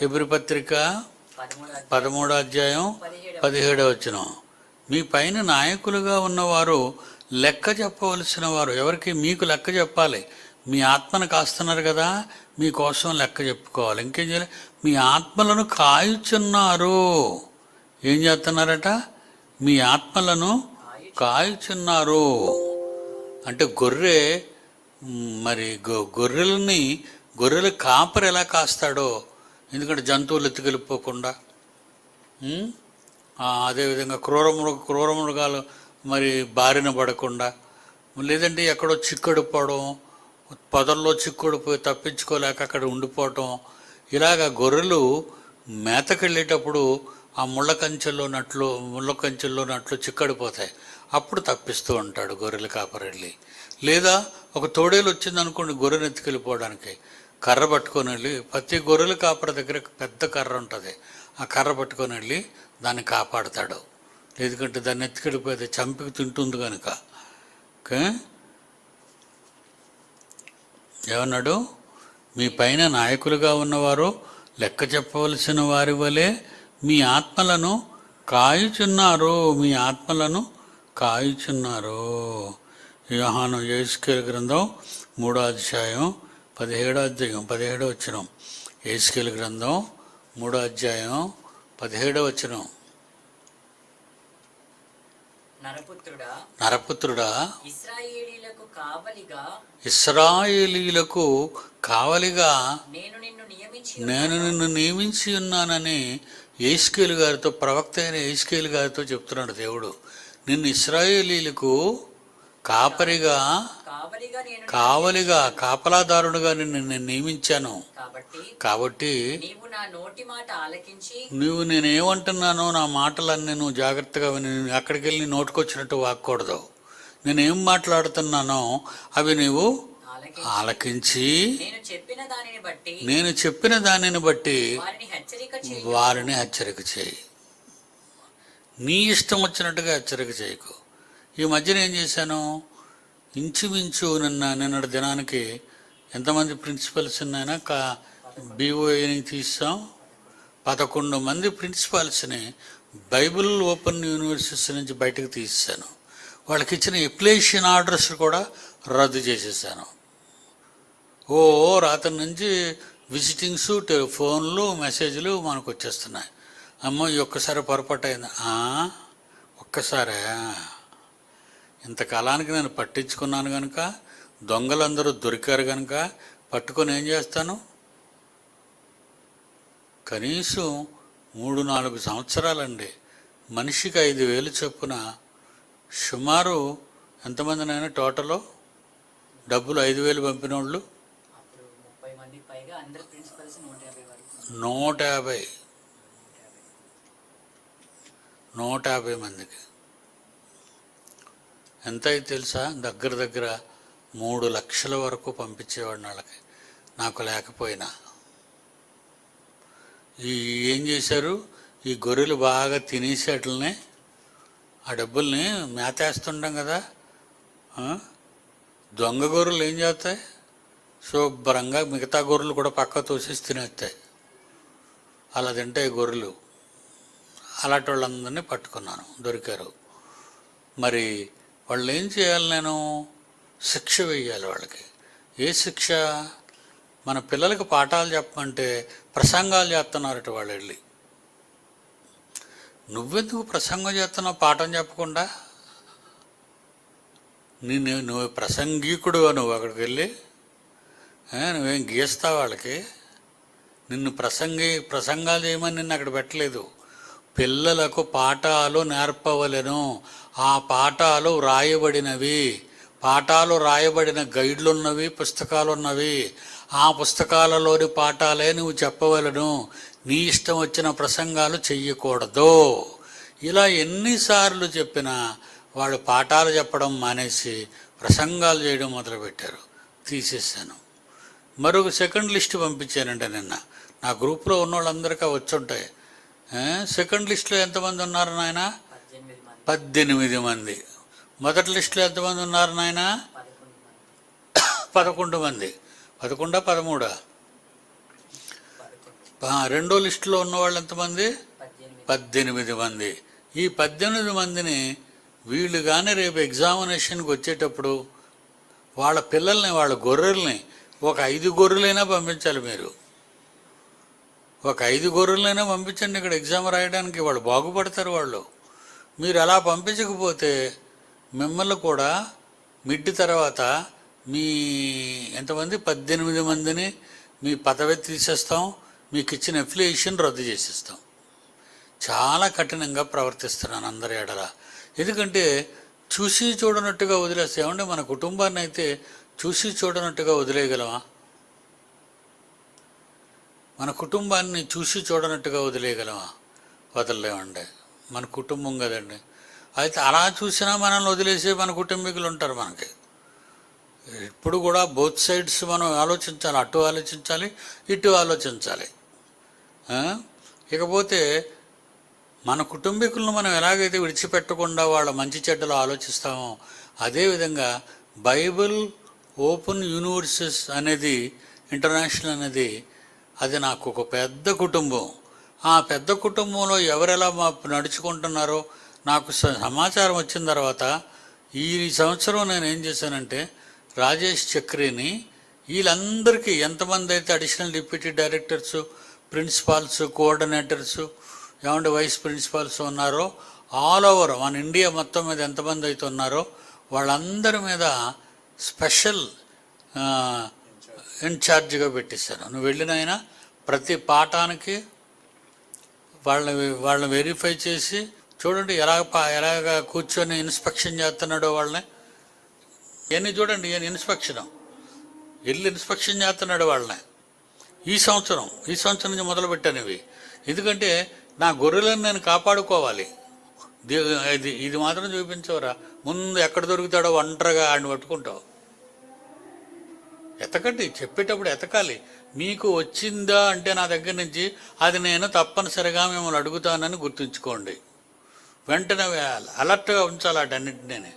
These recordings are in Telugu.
హెబ్రి పత్రిక పదమూడు అధ్యాయం పదమూడో అధ్యాయం పదిహేడవ వచ్చిన మీ పైన నాయకులుగా ఉన్నవారు లెక్క చెప్పవలసిన వారు ఎవరికి మీకు లెక్క చెప్పాలి? మీ ఆత్మను కాస్తున్నారు కదా మీకోసం లెక్క చెప్పుకోవాలి. ఇంకేం చేయాలి? మీ ఆత్మలను కాయుచున్నారు. ఏం చేస్తున్నారట? మీ ఆత్మలను కాయుచున్నారు. అంటే గొర్రె మరి గొ- గొర్రెలని గొర్రెల కాపరి ఎలా కాస్తాడో ఎందుకంటే జంతువులు ఎత్తుకెళ్ళిపోకుండా అదేవిధంగా క్రూర మృగ క్రూర మృగాలు మరి బారిన పడకుండా లేదంటే ఎక్కడో చిక్కుడుపోవడం పొదల్లో చిక్కుడు పోయి తప్పించుకోలేక అక్కడ ఉండిపోవటం. ఇలాగ గొర్రెలు మేతకెళ్ళేటప్పుడు ఆ ముళ్ళ కంచెల్లో నట్లు ముళ్ళ కంచెల్లో నట్లు చిక్కడిపోతాయి అప్పుడు తప్పిస్తూ ఉంటాడు గొర్రెలు కాపరెళ్ళి లేదా ఒక తోడేలు వచ్చిందనుకోండి గొర్రెను ఎత్తుకెళ్ళిపోవడానికి. కర్ర పట్టుకొని వెళ్ళి ప్రతి గొర్రెల కాపర దగ్గర పెద్ద కర్ర ఉంటుంది. ఆ కర్ర పట్టుకొని వెళ్ళి దాన్ని కాపాడుతాడు. ఎందుకంటే దాన్ని ఎత్తుకెళ్ళిపోతే చంపికి తింటుంది కనుక ఏమన్నాడు? మీ పైన నాయకులుగా ఉన్నవారు లెక్క చెప్పవలసిన వారి వలె మీ ఆత్మలను కాయుచున్నారు. మీ ఆత్మలను కాయుచున్నారు. యోహాను యేసుకేల గ్రంథం మూడో అధ్యాయం పదిహేడో అధ్యాయం పదిహేడో వచ్చినం ఏసుకేల్ గ్రంథం మూడో అధ్యాయం పదిహేడో వచ్చినం నరపుత్రుడా నరపుత్రుడా ఇస్రాయేలీలకు కావలిగా ఇస్రాయేలీలకు కావలిగా నేను నిన్ను నియమించి నేను నిన్ను నియమించి ఉన్నానని ఏస్కేలు గారితో ప్రవక్త అయిన ఏస్కేలు గారితో చెప్తున్నాడు దేవుడు. నిన్ను ఇస్రాయేలీలకు కాపరిగా కావలిగా కాపలాదారుడుగా నిన్ను నేను నియమించాను. కాబట్టి కాబట్టి నీవు నా నోటి మాట ఆలకించి నువ్వు నేనేమంటున్నానో నా మాటలన్నీ నువ్వు జాగ్రత్తగా అక్కడికి వెళ్ళి నోటుకొచ్చినట్టు వాక్కూడదు. నేనేం మాట్లాడుతున్నానో అవి నీవు ఆలకించి నేను చెప్పిన దానిని బట్టి వారిని హెచ్చరిక చేయి. నీ ఇష్టం వచ్చినట్టుగా హెచ్చరిక చేయకు. ఈ మధ్యన ఏం చేశాను? ఇంచుమించు నిన్న నిన్నటి దినానికి ఎంతమంది ప్రిన్సిపల్స్ ఉన్నాయన్నా కా బీఓఏని తీస్తాం పదకొండు మంది ప్రిన్సిపాల్స్ని బైబిల్ ఓపెన్ యూనివర్సిటీస్ నుంచి బయటకు తీసాను. వాళ్ళకి ఇచ్చిన ఎప్లేషన్ ఆర్డర్స్ కూడా రద్దు చేసేసాను. ఓ రాత్రి నుంచి విజిటింగ్స్ టె- ఫోన్లు మెసేజ్లు మనకు వచ్చేస్తున్నాయి అమ్మో ఈ ఒక్కసారి పొరపాటు అయింది ఒక్కసారే? ఇంతకాలానికి నేను పట్టించుకున్నాను కనుక దొంగలందరూ దొరికారు కనుక పట్టుకొని ఏం చేస్తాను? కనీసం మూడు నాలుగు సంవత్సరాలండి. మనిషికి ఐదు వేలు చొప్పున సుమారు ఎంతమందినైనా టోటల్? డబ్బులు ఐదు వేలు పంపిన వాళ్ళు నూట యాభై. నూట యాభై మందికి. ఎంత అయితే తెలుసా? దగ్గర దగ్గర మూడు లక్షల వరకు పంపించేవాడిని వాళ్ళకి. నాకు లేకపోయినా. ఈ ఏం చేశారు? ఈ గొర్రెలు బాగా తినేసేటల్ని ఆ డబ్బుల్ని మేతేస్తుంటాం కదా. దొంగ గొర్రెలు ఏం చేస్తాయి? శుభ్రంగా మిగతా గొర్రెలు కూడా పక్క తోసేసి తినేస్తాయి. అలా తింటాయి గొర్రెలు. అలాంటి వాళ్ళందరినీ పట్టుకున్నాను. దొరికారు. మరి వాళ్ళు ఏం చేయాలి నేను? శిక్ష వేయాలి వాళ్ళకి. ఏ శిక్ష? మన పిల్లలకి పాఠాలు చెప్పమంటే ప్రసంగాలు చేస్తున్నారట వాళ్ళు వెళ్ళి. నువ్వెందుకు ప్రసంగం చేస్తున్నావు? పాఠం చెప్పకుండా? నేను నువ్వు ప్రసంగికుడు నువ్వు అక్కడికి వెళ్ళి? నువ్వేం గీస్తావు వాళ్ళకి? నిన్ను ప్రసంగి ప్రసంగాలు చేయమని నిన్ను అక్కడ పెట్టలేదు. పిల్లలకు పాఠాలు నేర్పవలను. ఆ పాఠాలు రాయబడినవి. పాఠాలు రాయబడిన గైడ్లున్నవి పుస్తకాలున్నవి. ఆ పుస్తకాలలోని పాఠాలే నువ్వు చెప్పవలను. నీ ఇష్టం వచ్చిన ప్రసంగాలు చెయ్యకూడదు. ఇలా ఎన్నిసార్లు చెప్పినా వాళ్ళు పాఠాలు చెప్పడం మానేసి ప్రసంగాలు చేయడం మొదలుపెట్టారు. తీసేసాను మరొక సెకండ్ లిస్ట్ పంపించానండి నిన్న. నా గ్రూప్లో ఉన్న వాళ్ళందరికీ వచ్చుంటాయి సెకండ్ లిస్ట్లో ఎంతమంది ఉన్నారు నాయనా? పద్దెనిమిది మంది. మొదటి లిస్టులో ఎంతమంది ఉన్నారు నాయన? పదకొండు మంది. పదకొండా పదమూడా? రెండో లిస్టులో ఉన్నవాళ్ళు ఎంతమంది? పద్దెనిమిది పద్దెనిమిది మంది. ఈ పద్దెనిమిది మందిని వీళ్ళు కానీ రేపు ఎగ్జామినేషన్కి వచ్చేటప్పుడు వాళ్ళ పిల్లల్ని వాళ్ళ గొర్రెల్ని ఒక ఐదు గొర్రెలైనా పంపించాలి మీరు. ఒక ఐదు గొర్రెలైనా పంపించండి ఇక్కడ ఎగ్జామ్ రాయడానికి. వాళ్ళు బాగుపడతారు వాళ్ళు. మీరు అలా పంపించకపోతే మిమ్మల్ని కూడా మిడ్ తర్వాత మీ ఎంతమంది? పద్దెనిమిది మందిని మీ పదవి తీసేస్తాం మీకు ఇచ్చిన ఎఫిలియేషన్ రద్దు చేసేస్తాం. చాలా కఠినంగా ప్రవర్తిస్తున్నాను అందరి ఎడల. ఎందుకంటే చూసి చూడనట్టుగా వదిలేస్తామంటే మన కుటుంబాన్ని అయితే చూసి చూడనట్టుగా వదిలేయగలమా? మన కుటుంబాన్ని చూసి చూడనట్టుగా వదిలేయగలమా? వదలలేమండి. మన కుటుంబం కదండి. అయితే అలా చూసినా మనల్ని వదిలేసే మన కుటుంబీకులు ఉంటారు మనకి. ఇప్పుడు కూడా బోత్ సైడ్స్ మనం ఆలోచించాలి అటు ఆలోచించాలి ఇటు ఆలోచించాలి. ఇకపోతే మన కుటుంబీకులను మనం ఎలాగైతే విడిచిపెట్టకుండా వాళ్ళ మంచి చెడ్డలు ఆలోచిస్తామో అదేవిధంగా బైబిల్ ఓపెన్ యూనివర్సెస్ అనేది ఇంటర్నేషనల్ అనేది అది నాకు ఒక పెద్ద కుటుంబం. ఆ పెద్ద కుటుంబంలో ఎవరెలా మా నడుచుకుంటున్నారో నాకు స- సమాచారం వచ్చిన తర్వాత ఈ సంవత్సరం నేను ఏం చేశానంటే రాజేష్ చక్రిని వీళ్ళందరికీ ఎంతమంది అయితే additional deputy directors principals coordinators ఏమంటే వైస్ ప్రిన్సిపాల్స్ ఉన్నారో ఆల్ ఓవర్ మన ఇండియా మొత్తం మీద ఎంతమంది అయితే ఉన్నారో వాళ్ళందరి మీద స్పెషల్ ఇన్ఛార్జిగా పెట్టేశారు నువ్వు వెళ్ళినైనా ప్రతి పాఠానికి వాళ్ళని వాళ్ళని వెరిఫై చేసి చూడండి ఎలా పా- ఎలాగ కూర్చొని ఇన్స్పెక్షన్ చేస్తున్నాడో వాళ్ళని. ఇవన్నీ చూడండి ఈయన ఇన్స్పెక్షన్. వెళ్ళి ఇన్స్పెక్షన్ చేస్తున్నాడు వాళ్ళని. ఈ సంవత్సరం ఈ సంవత్సరం నుంచి మొదలుపెట్టాను ఇవి ఎందుకంటే నా గొర్రెలను నేను కాపాడుకోవాలి. ఇది ఇది మాత్రం చూపించవరా? ముందు ఎక్కడ దొరుకుతాడో ఒంటరిగా ఆడిని పట్టుకుంటావు. ఎతకండి చెప్పేటప్పుడు ఎతకాలి. మీకు వచ్చిందా అంటే నా దగ్గర నుంచి అది నేను తప్పనిసరిగా మిమ్మల్ని అడుగుతానని గుర్తుంచుకోండి. వెంటనే వేయాలి అలర్ట్గా ఉంచాలి వాటన్నిటినీ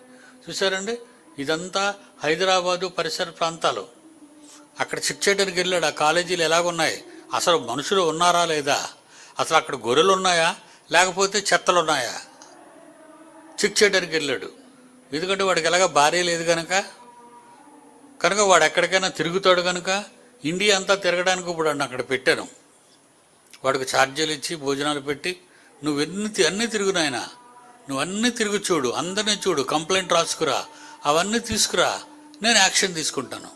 చూసారండి ఇదంతా హైదరాబాదు పరిసర ప్రాంతాలు. అక్కడ చెక్ చేయడానికి వెళ్ళాడు. ఆ కాలేజీలు ఎలాగున్నాయి? అసలు మనుషులు ఉన్నారా లేదా? అసలు అక్కడ గొర్రెలు ఉన్నాయా? లేకపోతే చెత్తలు ఉన్నాయా? చెక్ చేయడానికి వెళ్ళాడు. ఎందుకంటే వాడికి ఎలాగ భార్య లేదు కనుక కనుక వాడు ఎక్కడికైనా తిరుగుతాడు కనుక ఇండియా అంతా తిరగడానికి ఇప్పుడు వాడిని అక్కడ పెట్టాను. వాడికి ఛార్జీలు ఇచ్చి భోజనాలు పెట్టి నువ్వు ఎన్ని అన్నీ తిరుగు నాయన. నువ్వు అన్నీ తిరుగు చూడు. అందరినీ చూడు. కంప్లైంట్ రాసుకురా. అవన్నీ తీసుకురా. నేను యాక్షన్ తీసుకుంటాను.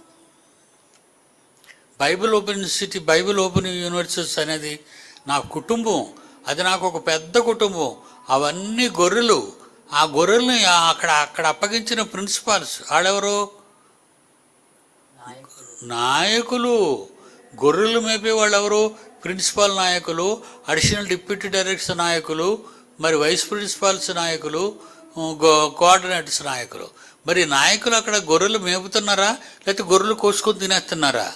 Bible open city Bible open universities అనేది నా కుటుంబం. అది నాకు ఒక పెద్ద కుటుంబం. అవన్నీ గొర్రెలు. ఆ గొర్రెల్ని అక్కడ అక్కడ అప్పగించిన ప్రిన్సిపాల్స్. వాడెవరు నాయకులు గొర్రెలు మేపే వాళ్ళు ఎవరు ప్రిన్సిపాల్ నాయకులు అడిషనల్ డిప్యూటీ డైరెక్టర్ నాయకులు మరి వైస్ ప్రిన్సిపాల్స్ నాయకులు గో- కోఆర్డినేటర్స్ నాయకులు. మరి నాయకులు అక్కడ గొర్రెలు మేపుతున్నారా? లేకపోతే గొర్రెలు కోసుకొని తినేస్తున్నారా?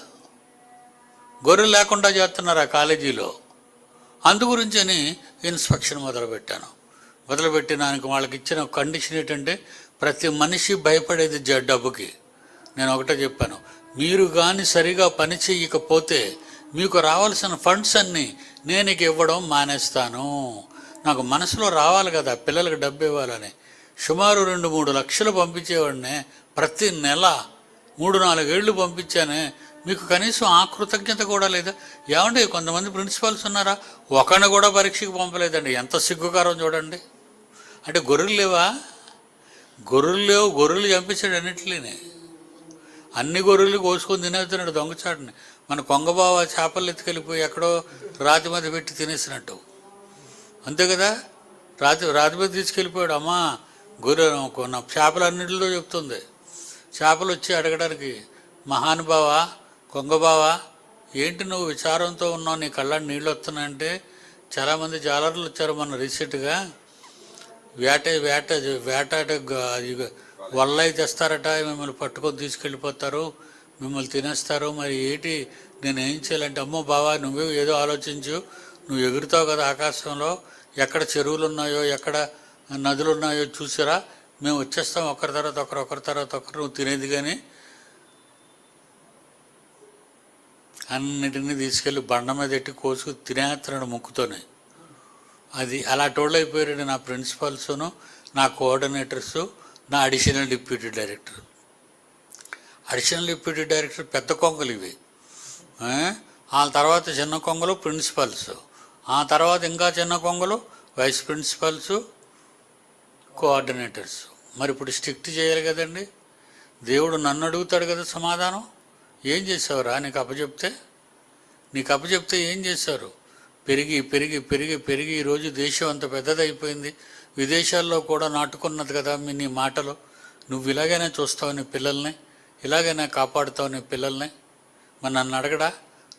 గొర్రెలు లేకుండా చేస్తున్నారా కాలేజీలో? అందు గురించని ఇన్స్పెక్షన్ మొదలుపెట్టాను. మొదలుపెట్టినానికి వాళ్ళకి ఇచ్చిన కండిషన్ ఏంటంటే ప్రతి మనిషి భయపడేది జ- డబ్బుకి. నేను ఒకటే చెప్పాను. మీరు కానీ సరిగా పని చేయకపోతే మీకు రావాల్సిన ఫండ్స్ అన్నీ నేను ఇవ్వడం మానేస్తాను. నాకు మనసులో రావాలి కదా పిల్లలకు డబ్బు ఇవ్వాలని. సుమారు రెండు మూడు లక్షలు పంపించేవాడినే ప్రతి నెల మూడు నాలుగేళ్ళు పంపించానే. మీకు కనీసం ఆ కృతజ్ఞత కూడా లేదా? ఏమంటే కొంతమంది ప్రిన్సిపాల్స్ ఉన్నారా? ఒకరిని కూడా పరీక్షకు పంపలేదండి. ఎంత సిగ్గుకారం చూడండి. అంటే గొర్రెలు లేవా? గొర్రెలు లేవు గొర్రెలు చంపించాడు అన్నిట్లేనే అన్ని గొర్రెలు కోసుకొని తినేస్తున్నాడు దొంగచాటుని మన కొంగబావ చేపలు ఎత్తుకెళ్ళిపోయి ఎక్కడో రాతి మీద పెట్టి తినేసినట్టు. అంతే కదా? రాతి రాతి మీద తీసుకెళ్ళిపోయాడు. అమ్మా గొర్రె కొన్న చేపలన్నింటిలో చెప్తుంది. చేపలు వచ్చి అడగడానికి మహానుభావ కొంగబావ ఏంటి నువ్వు విచారంతో ఉన్నావు? నీ కళ్ళని నీళ్ళు వస్తున్నాయంటే చాలామంది జాలర్లు వచ్చారు మొన్న రీసెంట్గా. వేట వేట వేటాట వల్లై తెస్తారట మిమ్మల్ని పట్టుకొని తీసుకెళ్ళిపోతారు మిమ్మల్ని తినేస్తారు. మరి ఏంటి? నేను ఏం చేయాలంటే అమ్మో బావా నువ్వే ఏదో ఆలోచించు. నువ్వు ఎగురుతావు కదా ఆకాశంలో. ఎక్కడ చెరువులు ఉన్నాయో ఎక్కడ నదులు ఉన్నాయో చూసిరా. మేము వచ్చేస్తాం ఒకరి తర్వాత ఒకరు ఒకరి తర్వాత ఒకరు నువ్వు తినేది కానీ. అన్నిటినీ తీసుకెళ్ళి బండ మీద ఎట్టి కోసుకు తినేస్తున్నాడు ముక్కుతోనే. అది అలాంటి వాళ్ళు అయిపోయారండి నా ప్రిన్సిపల్స్ను నా కోఆర్డినేటర్స్. నా additional deputy director. Additional deputy director పెద్ద కొంగలు ఇవి. ఆ? తర్వాత చిన్న కొంగలు ప్రిన్సిపల్స్. ఆ తర్వాత ఇంకా చిన్న కొంగలు వైస్ ప్రిన్సిపల్స్ కోఆర్డినేటర్స్. మరి ఇప్పుడు స్ట్రిక్ట్ చేయాలి కదండి. దేవుడు నన్ను అడుగుతాడు కదా సమాధానం. ఏం చేసావురా నీకు అప్పచెప్తే? నీకు అప్పచెప్తే ఏం చేశారు? పెరిగి పెరిగి పెరిగి పెరిగి ఈరోజు దేశం అంత పెద్దదైపోయింది. విదేశాల్లో కూడా నాటుకున్నది కదా మీ నీ మాటలు. నువ్వు ఇలాగైనా చూస్తావు నీ పిల్లల్ని ఇలాగైనా కాపాడుతావు నీ పిల్లల్ని. మరి నన్ను అడగడా?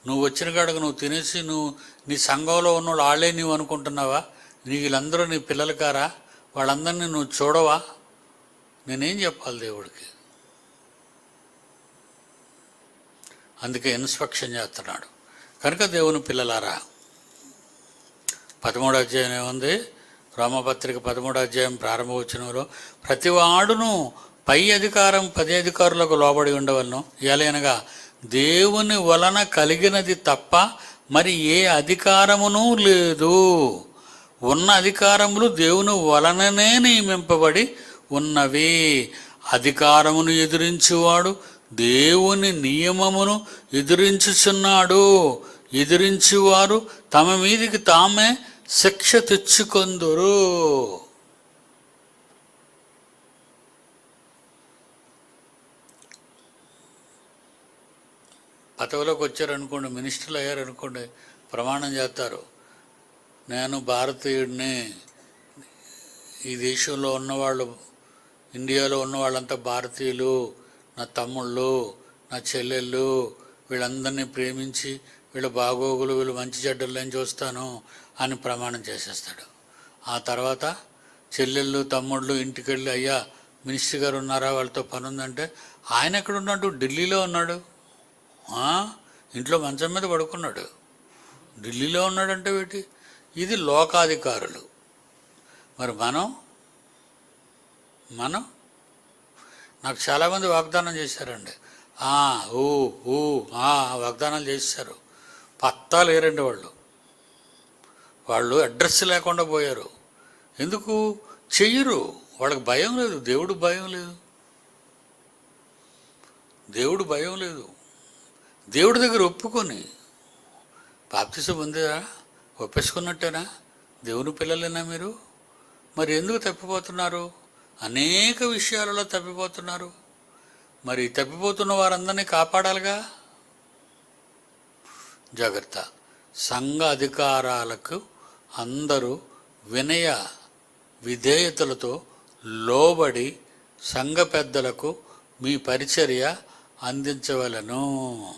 నువ్వు వచ్చిన కాడకు నువ్వు తినేసి నువ్వు నీ సంఘంలో ఉన్నవాళ్ళు వాళ్ళే నీవు అనుకుంటున్నావా? నీ వీళ్ళందరూ నీ పిల్లలు కారా? వాళ్ళందరినీ నువ్వు చూడవా? నేనేం చెప్పాలి దేవుడికి? అందుకే ఇన్స్పెక్షన్ చేస్తున్నాడు. కనుక దేవుని పిల్లలారా పదమూడో అధ్యాయం ఏముంది? రోమపత్రిక పదమూడో అధ్యాయం ప్రారంభవచనంలో ప్రతివాడును పై అధికారం పది అధికారులకు లోబడి ఉండవలను. ఎలయనగా దేవుని వలన కలిగినది తప్ప మరి ఏ అధికారమును లేదు. ఉన్న అధికారములు దేవుని వలననే నియమింపబడి ఉన్నవి. అధికారమును ఎదిరించువాడు దేవుని నియమమును ఎదిరించుచున్నాడు. ఎదిరించువారు తమ మీదికి తామే శిక్ష తెచ్చుకొందురు. పదవిలోకి వచ్చారనుకోండి మినిస్టర్లు అయ్యారనుకోండి ప్రమాణం చేస్తారు. నేను భారతీయుడిని ఈ దేశంలో ఉన్నవాళ్ళు ఇండియాలో ఉన్న వాళ్ళంతా భారతీయులు నా తమ్ముళ్ళు నా చెల్లెళ్ళు వీళ్ళందరినీ ప్రేమించి వీళ్ళు బాగోగులు వీళ్ళు మంచి చెడ్డలని చూస్తాను అని ప్రమాణం చేసేస్తాడు. ఆ తర్వాత చెల్లెళ్ళు తమ్ముళ్ళు ఇంటికి వెళ్ళి అయ్యా మినిస్టర్ గారు ఉన్నారా? వాళ్ళతో పని ఉందంటే ఆయన ఎక్కడ ఉన్నాడు ఢిల్లీలో ఉన్నాడు. ఇంట్లో మంచం మీద పడుకున్నాడు. ఢిల్లీలో ఉన్నాడంటే ఏంటి ఇది లోకాధికారులు. మరి మనం? మనం? నాకు చాలామంది వాగ్దానం చేశారండి. ఊ ఊ ఆ వాగ్దానాలు చేశారు. పత్తా లేరండి వాళ్ళు. వాళ్ళు అడ్రస్ లేకుండా పోయారు. ఎందుకు? చెయ్యరు. వాళ్ళకి భయం లేదు. దేవుడు భయం లేదు. దేవుడు భయం లేదు. దేవుడి దగ్గర ఒప్పుకొని బాప్తిసం పొందిరా? ఒప్పేసుకున్నట్టేనా? దేవుని పిల్లలేనా మీరు? మరి ఎందుకు తప్పిపోతున్నారు? అనేక విషయాలలో తప్పిపోతున్నారు. మరి తప్పిపోతున్న వారందరినీ కాపాడాలిగా? జాగ్రత్త. సంఘ అధికారాలకు అందరూ వినయ విధేయతలతో లోబడి సంఘ పెద్దలకు మీ పరిచర్య అందించవలను.